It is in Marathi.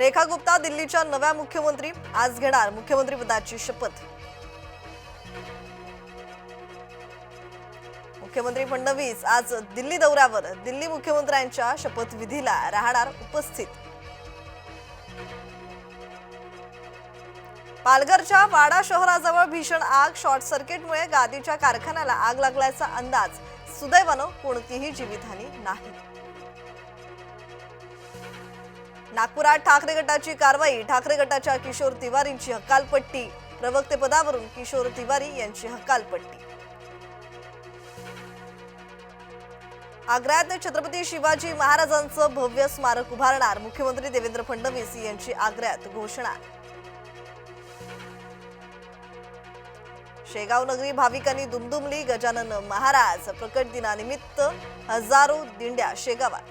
रेखा गुप्ता दिल्लीच्या नव्या मुख्यमंत्री. आज घेणार मुख्यमंत्री पदाची शपथ. मुख्यमंत्री फडणवीस आज दिल्ली दौऱ्यावर. दिल्ली मुख्यमंत्र्यांच्या शपथविधीला राहणार उपस्थित. पालघरच्या वाडा शहराजवळ भीषण आग. शॉर्ट सर्किटमुळे गादीच्या कारखान्याला आग लागल्याचा अंदाज. सुदैवानं कोणतीही जीवितहानी नाही. नागपुरात ठाकरे गटाची कारवाई. ठाकरे गटाच्या किशोर तिवारींची हकालपट्टी. प्रवक्तेपदावरून किशोर तिवारी यांची हकालपट्टी. आग्र्यात छत्रपती शिवाजी महाराजांचं भव्य स्मारक उभारणार. मुख्यमंत्री देवेंद्र फडणवीस यांची आग्र्यात घोषणा. शेगाव नगरी भाविकांनी दुमदुमली गजानन महाराज प्रकट दिनानिमित्त हजारो दिंड्या शेगावात.